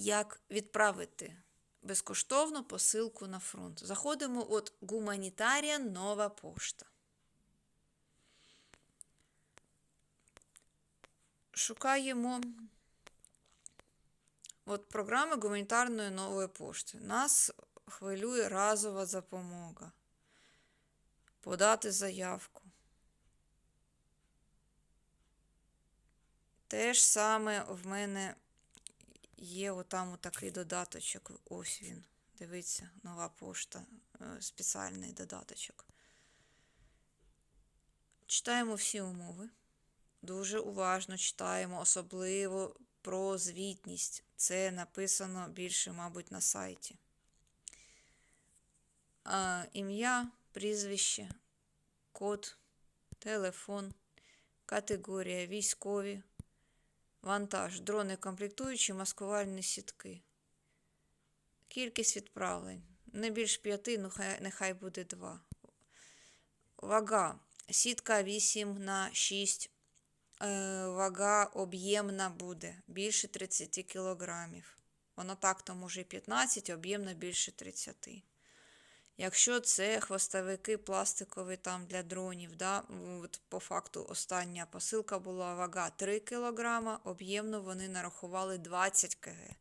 як відправити безкоштовно посилку на фронт. Заходимо от Гуманітаріан Нова пошта. Шукаємо от програми гуманітарної нової пошти. Нас хвилює разова допомога. Подати заявку. Те ж саме в мене є отам такий додаточок. Ось він. Дивіться, нова пошта, е, спеціальний додаточок. Читаємо всі умови. Дуже уважно читаємо, особливо про звітність. Це написано більше, мабуть, на сайті. Ім'я, прізвище, код, телефон, категорія, військові, вантаж, дрони комплектуючі, маскувальні сітки. Кількість відправлень. Не більш п'яти, ну хай, нехай буде два. Вага. Сітка 8 на 6. Е, вага об'ємна буде більше 30 кілограмів. Воно так-то може і 15, об'ємна більше 30. Якщо це хвостовики пластикові там для дронів, да, от по факту остання посилка була вага 3 кг, об'ємно вони нарахували 20 кг.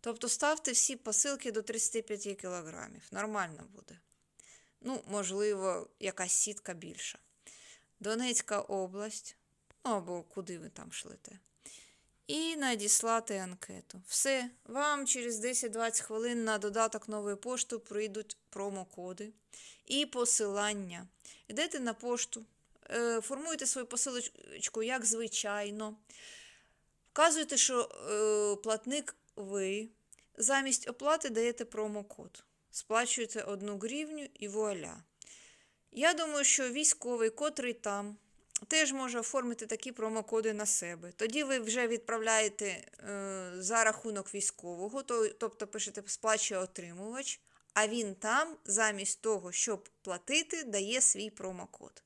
Тобто ставте всі посилки до 35 кг. Нормально буде. Ну, можливо, якась сітка більша. Донецька область, ну або куди ви там шлете. І надіслати анкету. Все, вам через 10-20 хвилин на додаток нової пошти прийдуть промокоди і посилання. Йдете на пошту, е, формуєте свою посилочку, як звичайно. Вказуєте, що е, платник ви. Замість оплати даєте промокод. Сплачуєте 1 гривню і вуаля. Я думаю, що військовий, котрий там, теж може оформити такі промокоди на себе. Тоді ви вже відправляєте е, за рахунок військового, то, тобто пишете сплачує отримувач, а він там, замість того, щоб платити, дає свій промокод.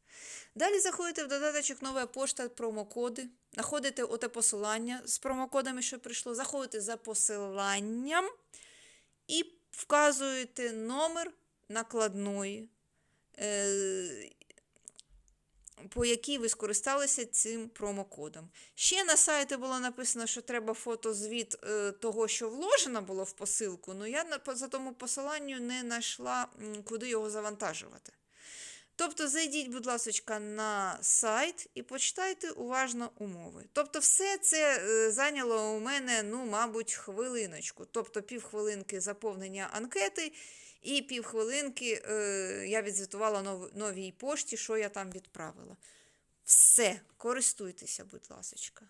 Далі заходите в додаточок нова пошта, промокоди, знаходите оте посилання з промокодами, що прийшло, заходите за посиланням і вказуєте номер накладної. Е, по якій ви скористалися цим промокодом. Ще на сайті було написано, що треба фотозвіт е, того, що вложено було в посилку, але я на, за тому посиланню не знайшла, куди його завантажувати. Тобто зайдіть, будь ласка, на сайт і почитайте уважно умови. Тобто, все це е, зайняло у мене, ну, мабуть, хвилиночку. Тобто півхвилинки заповнення анкети і півхвилинки е, я відзвітувала нов, новій пошті, що я там відправила. Все, користуйтеся, будь ласка.